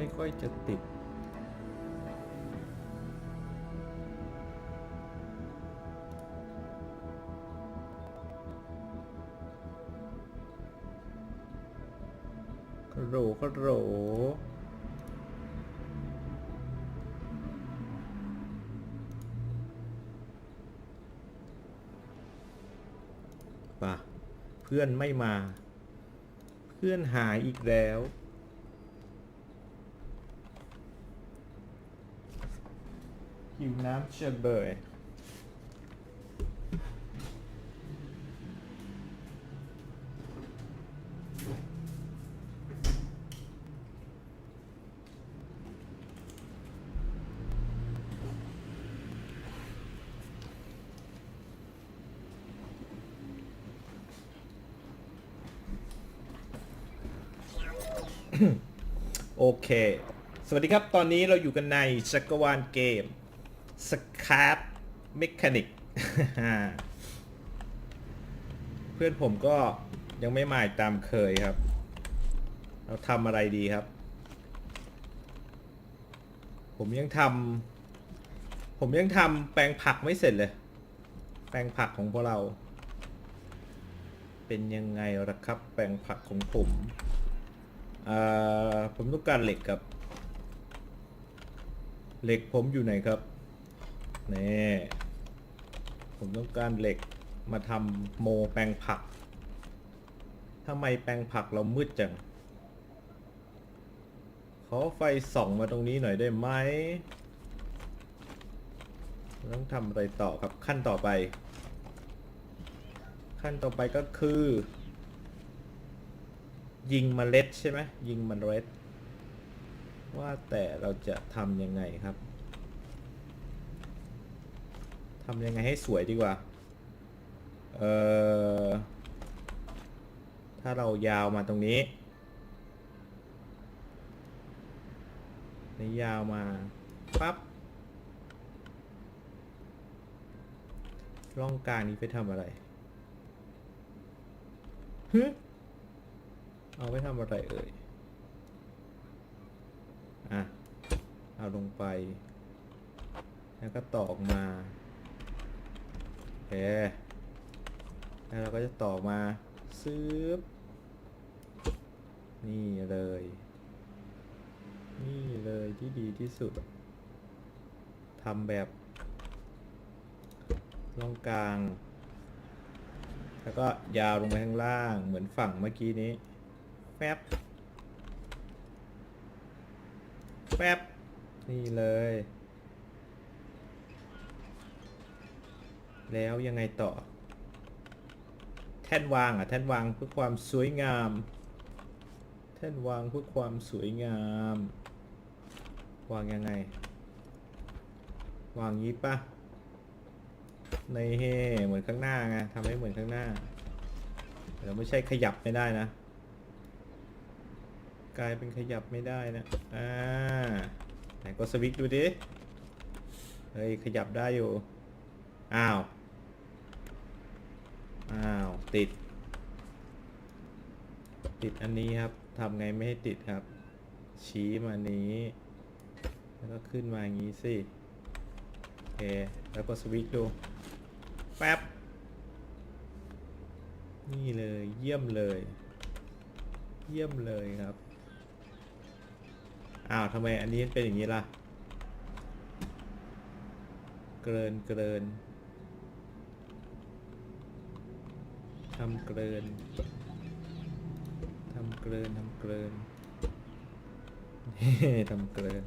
ไม่ค่อยจะติด กระโหลกระโหลปะเพื่อนไม่มา เพื่อนหายอีกแล้ว หิวน้ำเฉยเบยโอเค สวัสดีครับ ตอนนี้เราอยู่กันในจักรวาลเกม s c a p Mechanic เพื่อนผมก็ยังไม่มาตามเคยครับ เราทำอะไรดีครับ ผมยังทำผมยังทำแปลงผักไม่เสร็จเลย แปลงผักของพวกเรา เป็นยังไงล่ะครับ แปลงผักของผมเอ่อผมต้องการเหล็กครับ เหล็กผมอยู่ไหนครับ นี่ผมต้องการเหล็กมาทำโมแปลงผักทำไมแปลงผักเรามืดจัง ขอไฟส่องมาตรงนี้หน่อยได้ไหม ต้องทำอะไรต่อครับขั้นต่อไป ขั้นต่อไปก็คือ ยิงเมล็ดใช่ไหมยิงเมล็ด ว่าแต่เราจะทำยังไงครับ ทำยังไงให้สวยดีกว่า เอ่อ ถ้าเรายาวมาตรงนี้นี่ยาวมาปั๊บร่องกลางนี้ไปทำอะไรฮึเอาไปทำอะไรเอ่ย อะ เอาลงไป แล้วก็ต่อออกมา เค แล้วเราก็จะต่อมาซื้อนี่เลย นี่เลยที่ดีที่สุดทำแบบลองกลาง แล้วก็ยาวลงไปข้างล่างเหมือนฝั่งเมื่อกี้นี้ แฟบแฟบนี่เลย แล้วยังไงต่อ แท่นวางอะ แท่นวางเพื่อความสวยงาม แท่นวางเพื่อความสวยงาม วางยังไง วางงี้ปะในเฮเหมือนข้างหน้าไงทำให้เหมือนข้างหน้าเราไม่ใช่ขยับไม่ได้นะ กลายเป็นขยับไม่ได้นะอ่าไหนกดสวิตดูดิเฮ้ยขยับได้อยู่ อ้าว อ้าว ติด ติดอันนี้ครับทำไงไม่ให้ติดครับ ชี้มานี้ แล้วก็ขึ้นมาอย่างนี้สิ โอเค แล้วก็สวิตช์ดู แป๊บ นี่เลยเยี่ยมเลย เยี่ยมเลยครับ อ้าวทำไมอันนี้เป็นอย่างนี้ล่ะ เกินเกิน ทำเกินทำเกินทำเกินทำเกิน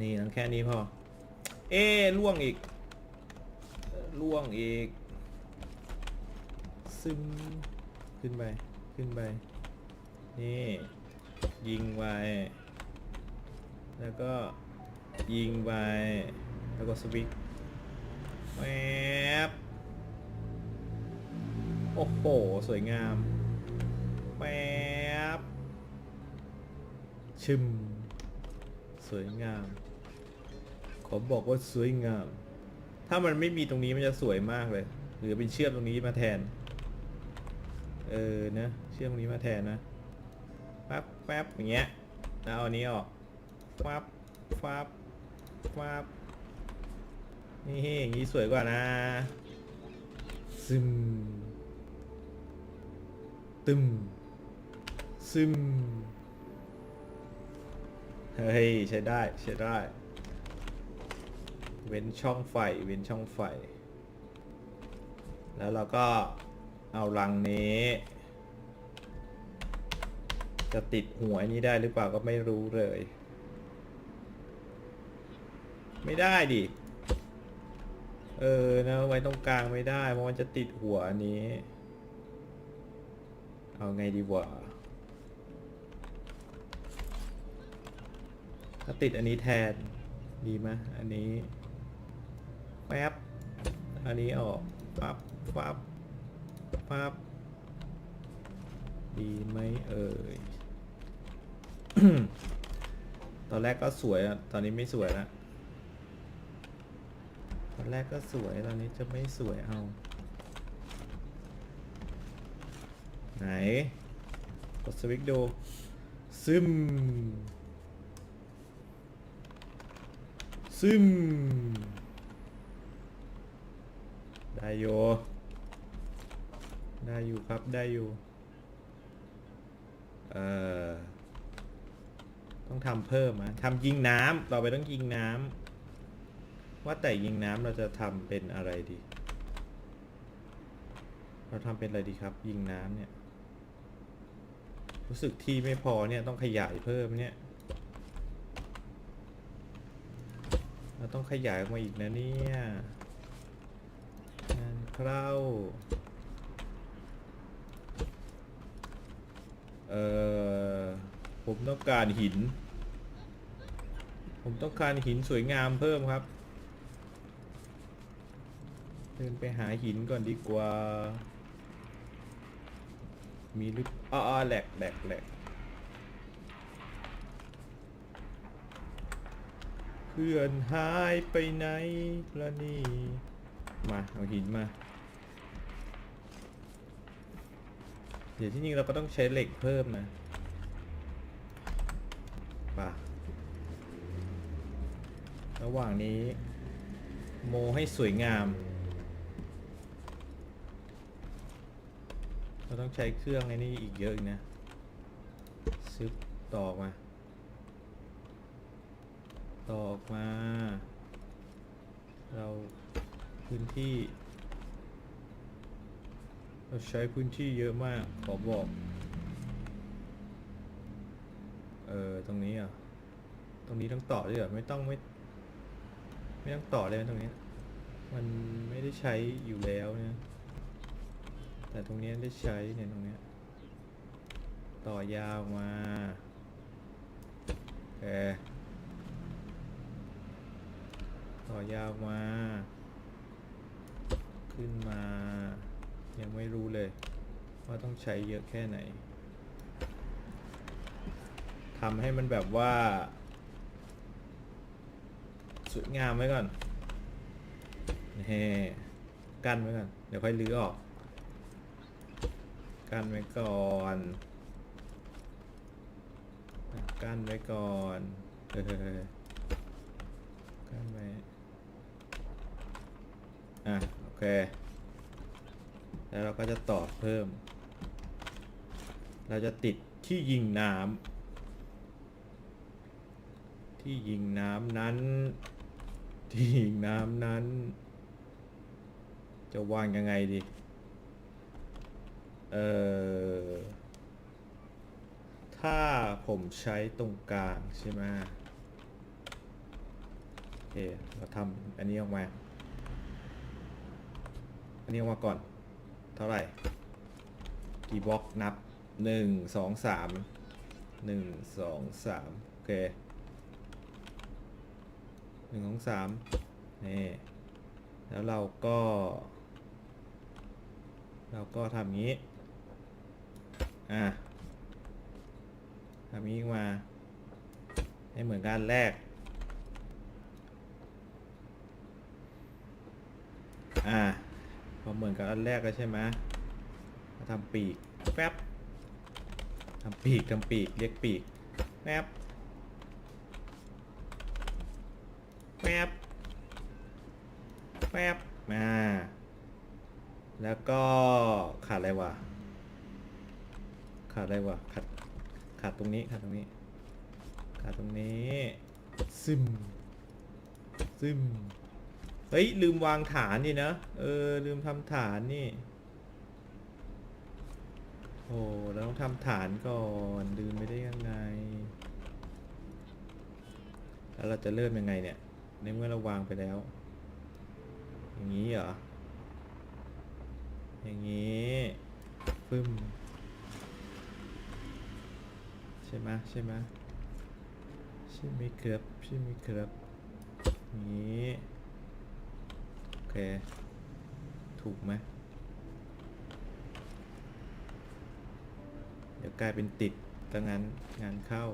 นี่ต้องแค่นี้พอ เอ๊ะล่วงอีก ล่วงอีก ซึม ขึ้นไป ขึ้นไป นี่ ยิงไป แล้วก็ยิงไป แล้วก็สวิตแวบ อ้โห สวยงามแวบชึมสวยงาม ขอบอกว่าสวยงาม ถ้ามันไม่มีตรงนี้มันจะสวยมากเลย หรือเป็นเชื่อมตรงนี้มาแทน เออนะ เชื่อมตรงนี้มาแทนนะ แป๊บแป๊บอย่างเงี้ยแล้วเอาอันนี้ออกฟับฟับฟับนี่อย่างนี้สวยกว่านะซึม ตึมซึมเฮ้ย ใช้ได้ ใช้ได้ เว้นช่องไฟ เว้นช่องไฟ แล้วเราก็เอารังนี้ จะติดหัวอันนี้ได้หรือเปล่าก็ไม่รู้เลย ไม่ได้ดิ เออนะไว้ตรงกลางไม่ได้ เพราะมันจะติดหัวอันนี้ เอาไงดีวะถ้าติดอันนี้แทน ดีไหมอันนี้แป๊บ อันนี้ออกปั๊บปั๊บปั๊บดีไหมเอ่ย ตอนแรกก็สวยอะตอนนี้ไม่สวยละตอนแรกก็สวย ตอนนี้จะไม่สวยเอา ไหน กดสวิตช์ดู ซึม ซึม ได้อยู่ ได้อยู่ครับได้อยู่ เอ่อ ต้องทำเพิ่มอะทำยิงน้ำต่อไปต้องยิงน้ำ ว่าแต่ยิงน้ำเราจะทำเป็นอะไรดี เราทำเป็นอะไรดีครับ ยิงน้ำเนี่ย รู้สึกที่ไม่พอเนี่ยต้องขยายเพิ่มเนี่ยเราต้องขยายออกมาอีกนะเนี่ยงานเข้าเอ่อผมต้องการหิน ผมต้องการหินสวยงามเพิ่มครับ เดินไปหาหินก่อนดีกว่า มีหรือ อ๋อแหลกแหลกแหลกเพื่อนหายไปไหนละนี่ มา เอาหินมา เดี๋ยวที่จริงเราก็ต้องใช้เหล็กเพิ่มนะป่ะระหว่างนี้ โมให้สวยงาม เราต้องใช้เครื่องไอ้นี่อีกเยอะอีกนะซึบตอกมา ตอกมา เราพื้นที่ เราใช้พื้นที่เยอะมาก ขอบอก เออ ตรงนี้อะ ตรงนี้ต้องต่อด้วยเหรอ ไม่ต้องไม่ ไม่ต้องต่อเลยตรงนี้ มันไม่ได้ใช้อยู่แล้วเนี่ย แต่ตรงนี้ได้ใช้เนี่ยตรงนี้ต่อยาวมาโอเคต่อยาวมา ขึ้นมา ยังไม่รู้เลย ว่าต้องใช้เยอะแค่ไหนทำให้มันแบบว่า สวยงามไว้ก่อนนี่กั้นไว้ก่อน เดี๋ยวค่อยลื้อออก กั้นไว้ก่อนกั้นไว้ก่อนเออกั้นไว้อะโอเค แล้วเราก็จะต่อเพิ่ม เราจะติดที่ยิงน้ำที่ยิงน้ำนั้น ที่ยิงน้ำนั้น จะวางยังไงดี เอ่อ ถ้าผมใช้ตรงกลางใช่ไหมโอเคเราทำอันนี้ออกมา อันนี้ออกมาก่อน เท่าไหร่ กี่บล็อกนับหนึ่งสองสามหนึ่งสองสามโอเคหนึ่งสองสามนี่แล้วเราก็ เราก็ทำงี้่ะทำนี้มา ให้เหมือนการแรก อ่า พอเหมือนกับอันแรกแล้วใช่ไหมมาทำปีกแป๊บทำปีกทำปีกเรียกปีกแป๊บแป๊บแป๊บมาแล้วก็ขาดอะไรวะ ขาดอะไรวะขาดขาดตรงนี้ขาดตรงนี้ขาดตรงนี้ซึมซึมเฮ้ย ลืมวางฐานนี่นะ เออ ลืมทำฐานนี่ โอ้เราต้องทำฐานก่อน ลืมไม่ได้ยังไง แล้วเราจะเริ่มยังไงเนี่ย ในเมื่อเราวางไปแล้ว อย่างนี้เหรอ อย่างนี้ปึ้มใช่ไหมใช่ไหมใช่ไหมครับใช่ไหมครับนี้โอเค ถูกไหมเดี๋ยวกลายเป็นติดถ้างั้นงานเข้า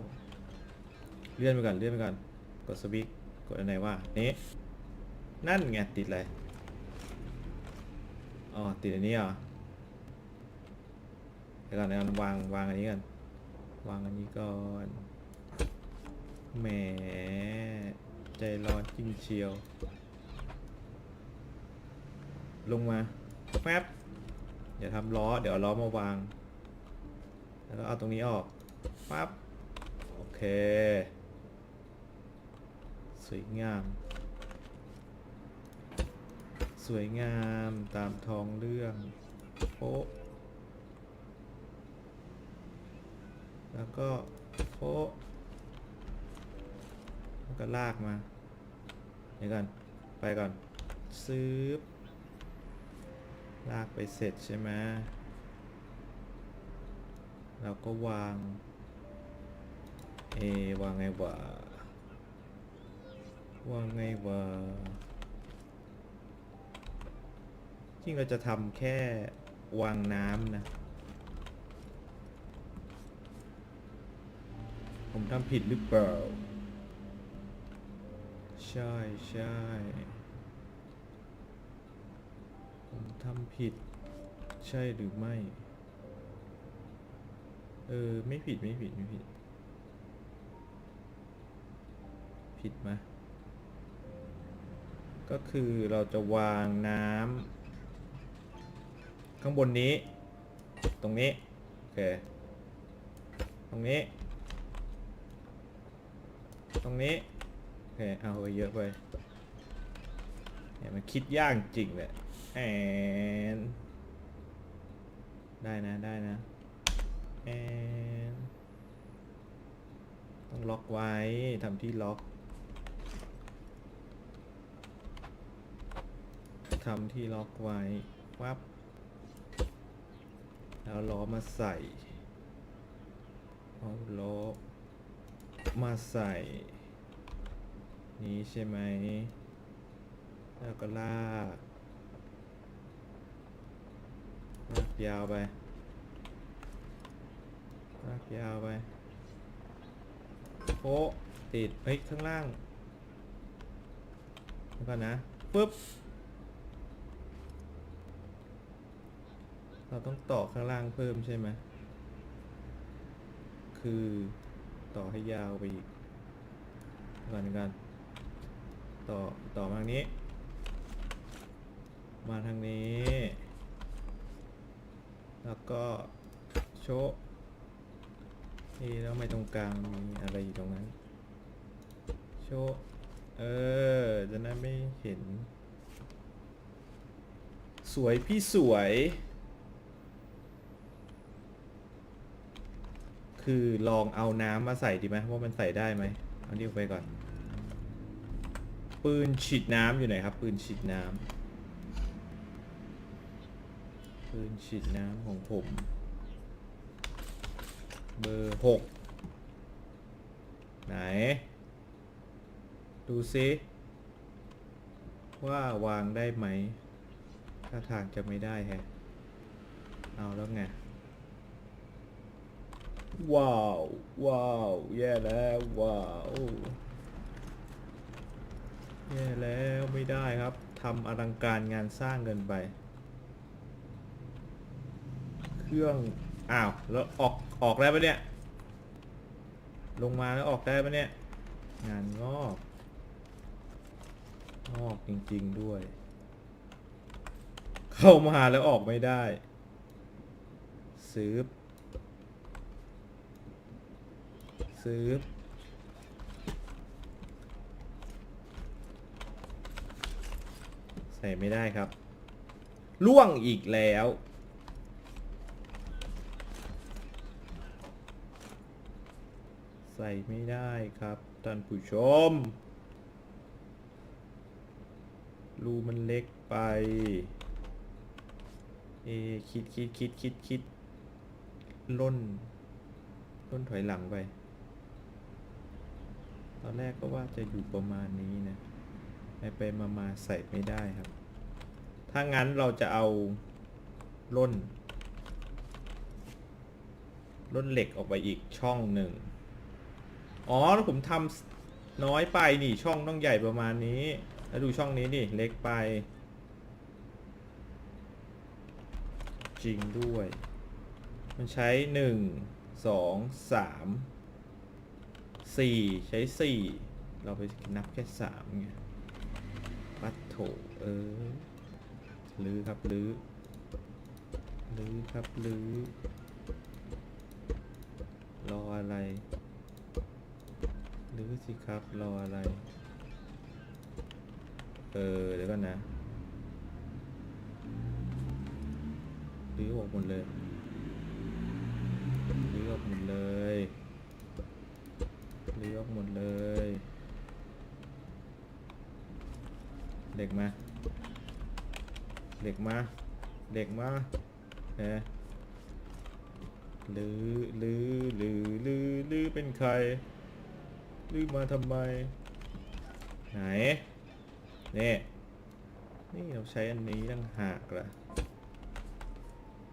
เลื่อนไปก่อนเลื่อนไปก่อน กดสวิตกดอันไหนว่านี้นั่นไงติดอะไรอ๋อติดอันนี้เหรอเดี๋ยวก่อนเดี๋ยวก่อนวางวางอันนี้ก่อน วางอันนี้ก่อนแหมใจร้อนจริงเชียว ลงมาแป๊บเดี๋ยวทำล้อ เดี๋ยวล้อมาวาง แล้วก็เอาตรงนี้ออกปั๊บโอเค สวยงาม สวยงามตามทองเรื่องโป๊ะ แล้วก็โป๊ะแล้วก็ลากมาเดี๋ยวก่อนไปก่อนซื้อลากไปเสร็จใช่ไหมเราก็วาง เอ วางไงวะ วางไงวะ จริงเราจะทำแค่วางน้ำนะ ผมทำผิดหรือเปล่า ใช่ใช่ผมทำผิด ใช่หรือไม่ เออ ไม่ผิดไม่ผิด ไม่ผิด ผิดไหมก็คือเราจะวางน้ำข้างบนนี้ ตรงนี้ โอเค ตรงนี้ ตรงนี้โอเคเอาไปเยอะไปเนี่ยมันคิดยากจริงเลยแอนได้นะได้นะแอนต้องล็อกไว้ทำที่ล็อกทำที่ล็อกไว้วับแล้วล้อมาใส่เอาล้อมาใส่ นี้ใช่ไหมแล้วก็ลากลากยาวไปลากยาวไปโป๊ะติดเฮ้ยข้างล่างแล้วก่อนะปึ๊บเราต้องต่อข้างล่างเพิ่มใช่ไหม คือต่อให้ยาวไปอีกก่อนก่อน ต่อต่อมาทางนี้ มาทางนี้ แล้วก็โชะนี่แล้วไม่ตรงกลางมีอะไรอยู่ตรงนั้น โชว์เออ จะได้ไม่เห็น สวยพี่สวย คือลองเอาน้ำมาใส่ดีไหมว่ามันใส่ได้ไหม เอานี่ออกไปก่อน ปืนฉีดน้ำอยู่ไหนครับ ปืนฉีดน้ำปืนฉีดน้ำของผม เบอร์หกไหน ดูซิว่าวางได้ไหม ถ้าทางจะไม่ได้แฮะ เอาแล้วไง ว้าว ว้าว แย่แล้ว ว้าว แย่แล้วไม่ได้ครับทำอลังการงานสร้างเกินไป เครื่อง อ้าว แล้วออกออกได้ปะเนี่ย ลงมาแล้วออกได้ปะเนี่ย งานงอกออกจริง ๆด้วย เข้ามาแล้วออกไม่ได้ซื้อซื้อ ส่ไม่ได้ครับ ล่วงอีกแล้ว ใส่ไม่ได้ครับท่านผู้ชม รูมันเล็กไป เอคิดคิดคิดคิดคิดล่นล่นถอยหลังไป ตอนแรกก็ว่าจะอยู่ประมาณนี้นะ ไปไปมามาใส่ไม่ได้ครับ ถ้างั้นเราจะเอาล่นล่นเหล็กออกไปอีกช่องหนึ่ง อ๋อแล้วผมทำน้อยไปนี่ช่องต้องใหญ่ประมาณนี้ แล้วดูช่องนี้ดิเล็กไป จริงด้วย มันใช้หนึ่งสองสามสี่ใช้สี่เราไปนับแค่สามไงปัดโถเออ ลือครับลือลือครับลือรออะไรลือสิครับรออะไร เออเดี๋ยวก่อนนะลื้อออกหมดเลยลื้อออกหมดเลยลื้อออกหมดเลย เด็กมา เด็กมาเด็กมาเอ๊ะลือลือลือลือลือเป็นใครลือมาทำไม ไหนนี่นี่เราใช้อันนี้ตั้งหากละ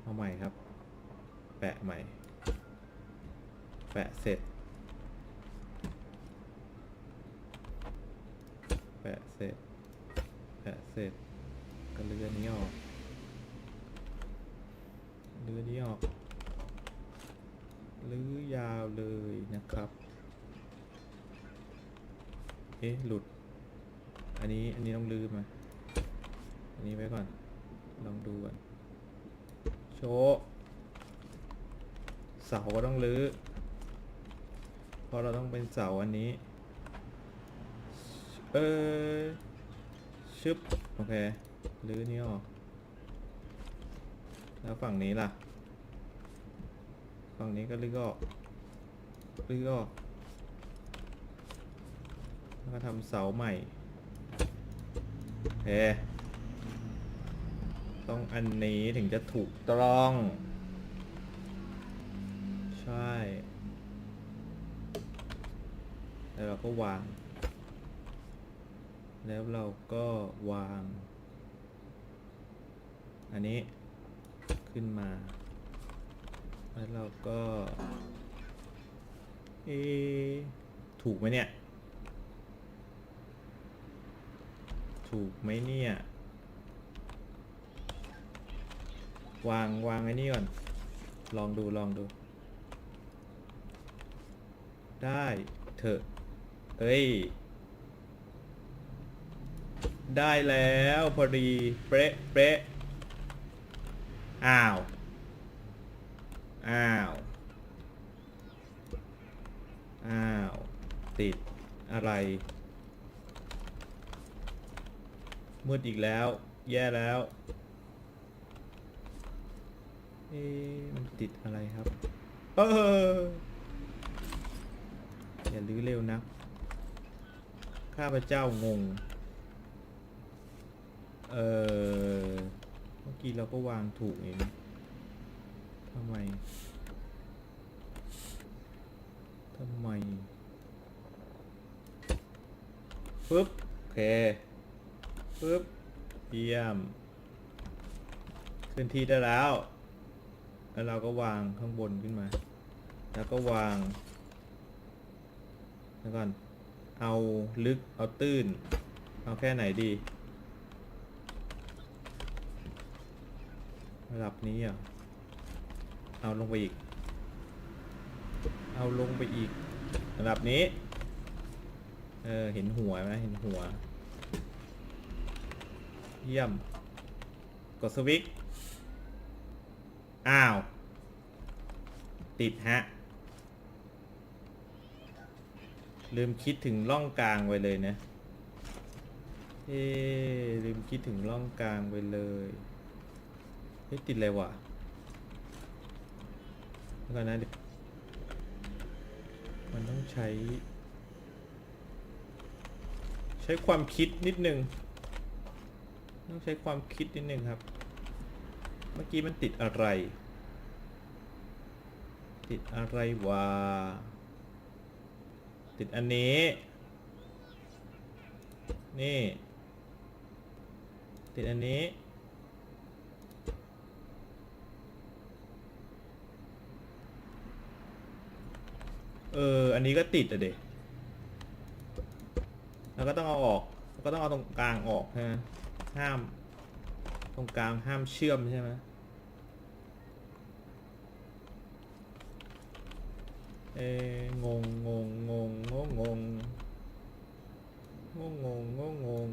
เอาใหม่ครับ แปะใหม่ แปะเสร็จ แปะเสร็จ แปะเสร็จ ก็เลือนนี้ออกเลือนี้ออกลื้อยาวเลยนะครับ เอ๊ะ หลุด อันนี้ อันนี้ต้องลืมมา อันนี้ไว้ก่อน ลองดูก่อน โชว์เสาก็ต้องลื้อ เพราะเราต้องเป็นเสาอันนี้ เออชึบ โอเค ลื้อนี้ออก แล้วฝั่งนี้ล่ะ ฝั่งนี้ก็ลื้อออกลื้อออก แล้วก็ทำเสาใหม่เฮ้ต้องอันนี้ถึงจะถูกต้อง ใช่ แล้วเราก็วาง แล้วเราก็วาง อันนี้ขึ้นมา แล้วเราก็เอถูกไหมเนี่ย ถูกไหมเนี่ย วางวางไอ้นี่ก่อน ลองดูลองดู ได้เถอะเอ้ย ได้แล้ว พอดี เป๊ะเป๊ะ อ้าว อ้าว อ้าว ติดอะไร มืดอีกแล้ว แย่แล้ว เอ๊มันติดอะไรครับ เอออย่าลื้อเร็วนะ ข้าพเจ้างง เออ เมื่อกี้เราก็วางถูกเองทำไม ทำไมปึ๊บ โอเคปึ๊บ เยี่ยมขึ้นที่ได้แล้ว แล้วเราก็วางข้างบนขึ้นมา แล้วก็วางแล้วก่อน เอาลึก เอาตื้น เอาแค่ไหนดี ระดับนี้อะเอาลงไปอีก เอาลงไปอีก ระดับนี้ เออ เห็นหัวไหมเห็นหัว เยี่ยม กดสวิตช์อ้าว ติดฮะ ลืมคิดถึงร่องกลางไว้เลยนะ เอ๊ะลืมคิดถึงร่องกลางไปเลย เฮ้ยติดอะไรวะแล้วกันนะมันต้องใช้ ใช้ความคิดนิดนึง ต้องใช้ความคิดนิดนึงครับ เมื่อกี้มันติดอะไร ติดอะไรวะ ติดอันนี้ นี่ ติดอันนี้ เออ อันนี้ก็ติดอะเด็กแล้วก็ต้องเอาออก ก็ต้องเอาตรงกลางออกใช่ไหมห้าม ตรงกลางห้ามเชื่อมใช่ไหมเอะงงงงงงงงงงงงงงงง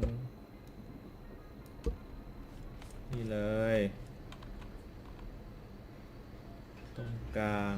นี่เลย ตรงกลาง